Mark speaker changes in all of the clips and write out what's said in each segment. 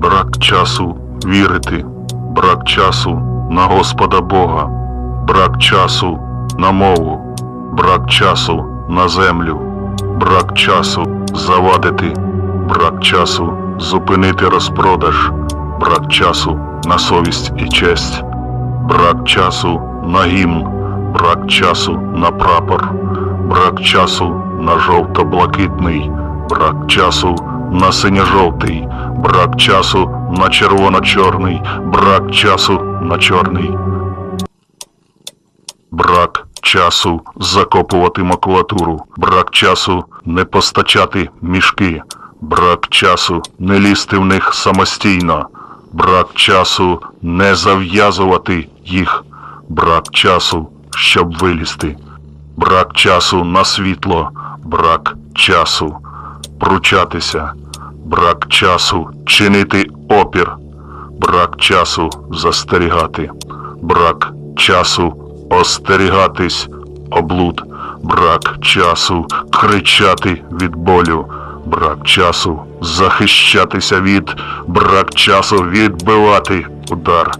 Speaker 1: брак часу вірити, брак часу на Господа Бога, брак часу на мову, брак часу на землю, брак часу завадити, брак часу зупинити розпродаж, брак часу на совість і честь, брак часу на гімн, брак часу на прапор, брак часу на жовто-блакитний, брак часу на синьо-жовтий, брак часу на червоно-чорний, брак часу на чорний. Брак часу закопувати макулатуру, брак часу не постачати мішки, брак часу не лізти в них самостійно, брак часу не зав'язувати їх, брак часу, щоб вилізти, брак часу на світло, брак часу пручатися, брак часу чинити опір, брак часу застерігати, брак часу остерігатись облуд, брак часу кричати від болю, брак часу захищатися від, брак часу відбивати удар,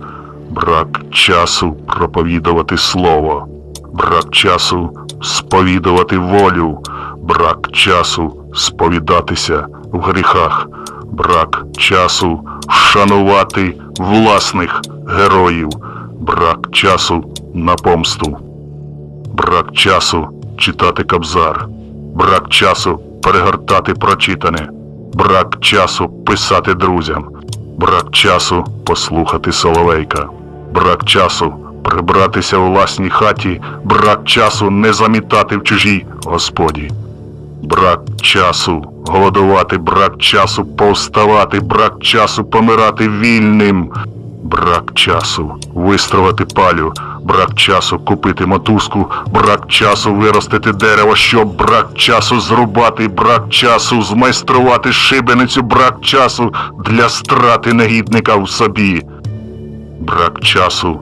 Speaker 1: брак часу проповідувати слово, брак часу сповідувати волю, брак часу сповідатися в гріхах, брак часу вшанувати власних героїв, брак часу на помсту, брак часу читати кабзар, брак часу перегортати прочитане, брак часу писати друзям, брак часу послухати соловейка, брак часу прибратися у власній хаті, брак часу не замітати в чужій господі. Брак часу голодувати, брак часу повставати, брак часу помирати вільним, брак часу вистровати палю, брак часу купити мотузку, брак часу виростити дерево, щоб брак часу зрубати, брак часу змайструвати шибеницю, брак часу для страти негідника в собі, брак часу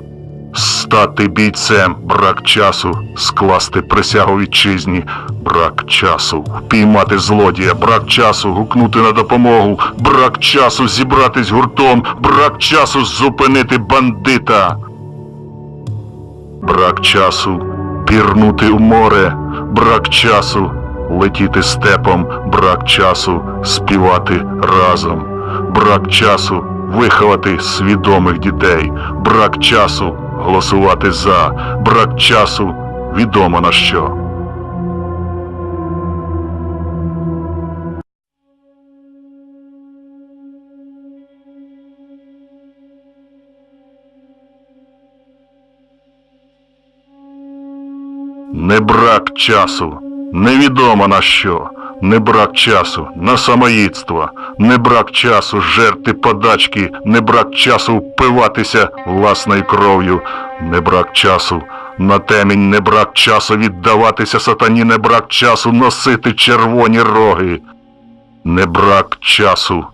Speaker 1: стати бійцем, брак часу, скласти присягу вітчизні, брак часу, впіймати злодія, брак часу, гукнути на допомогу, брак часу зібратись гуртом, брак часу зупинити бандита, брак часу пірнути в море, брак часу летіти степом, брак часу співати разом, брак часу виховати свідомих дітей, брак часу голосувати за, брак часу відомо на що. Не брак часу, невідомо на що, не брак часу на самоїдство, не брак часу жерти подачки, не брак часу впиватися власною кров'ю, не брак часу на темінь, не брак часу віддаватися сатані, не брак часу носити червоні роги, не брак часу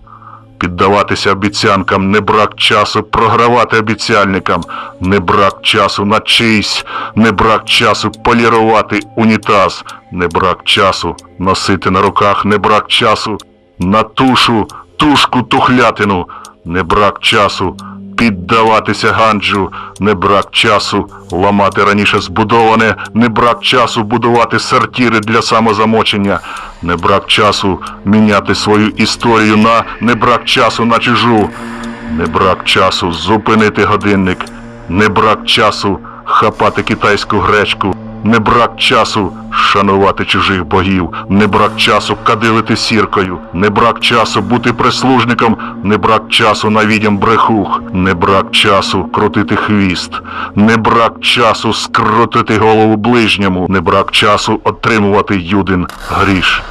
Speaker 1: піддаватися обіцянкам, не брак часу програвати обіцяльникам, не брак часу на чийсь, не брак часу полірувати унітаз, не брак часу носити на руках, не брак часу на тушу, тушку тухлятину, не брак часу піддаватися ганджу, не брак часу ламати раніше збудоване, не брак часу будувати сортири для самозамочення, не брак часу міняти свою історію на не брак часу на чужу, не брак часу зупинити годинник, не брак часу хапати китайську гречку, не брак часу шанувати чужих богів, не брак часу кадилити сіркою, не брак часу бути прислужником, не брак часу навідям брехух, не брак часу крутити хвіст, не брак часу скрутити голову ближньому, не брак часу отримувати юдин гріш.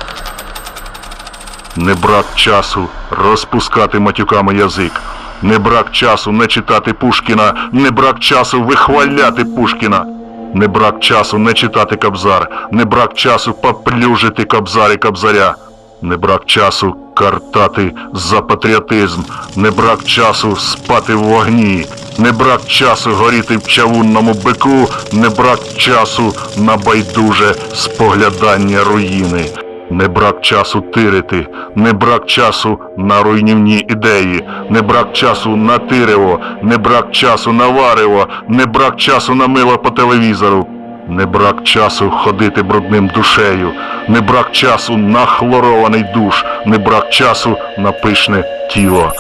Speaker 1: Не брак часу розпускати матюками язик, не брак часу не читати Пушкіна, не брак часу вихваляти Пушкіна, не брак часу не читати кабзар, не брак часу поплюжити Кобзаря, не брак часу картати за патріотизм, не брак часу спати в вогні, не брак часу горіти в чавунному бику, не брак часу на байдуже споглядання руїни. Не брак часу тирити, не брак часу на руйнівні ідеї, не брак часу на тирево, не брак часу на варево, не брак часу на мило по телевізору, не брак часу ходити брудним душею, не брак часу на хлорований душ, не брак часу на пишне тіло.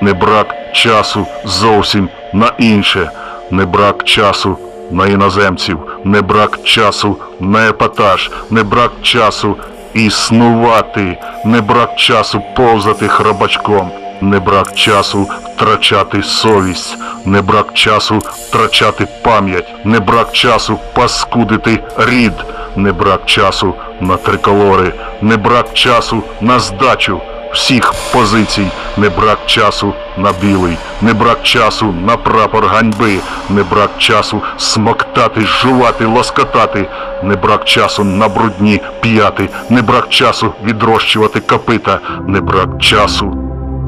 Speaker 1: не брак часу зовсім на інше, не брак часу на іноземців, не брак часу на епатаж, не брак часу існувати, не брак часу повзати хробачком, не брак часу втрачати совість, не брак часу втрачати пам'ять, не брак часу паскудити рід, не брак часу на триколори, не брак часу на здачу всіх позицій, не брак часу на білий, не брак часу на прапор ганьби, не брак часу смоктати, жувати, лоскотати, не брак часу на брудні п'яти, не брак часу відрощувати копита, не брак часу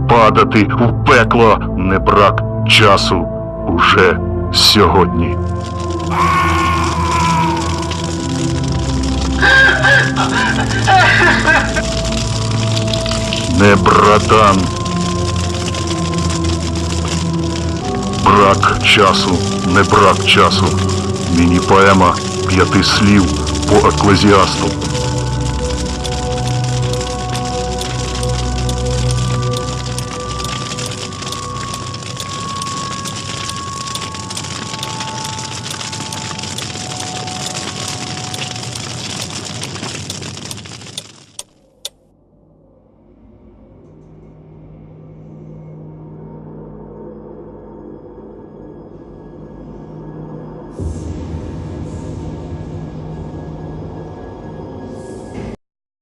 Speaker 1: падати в пекло, не брак часу уже сьогодні. Не братан. Брак часу, не брак часу. Міні-поема п'яти слів по еклезіасту.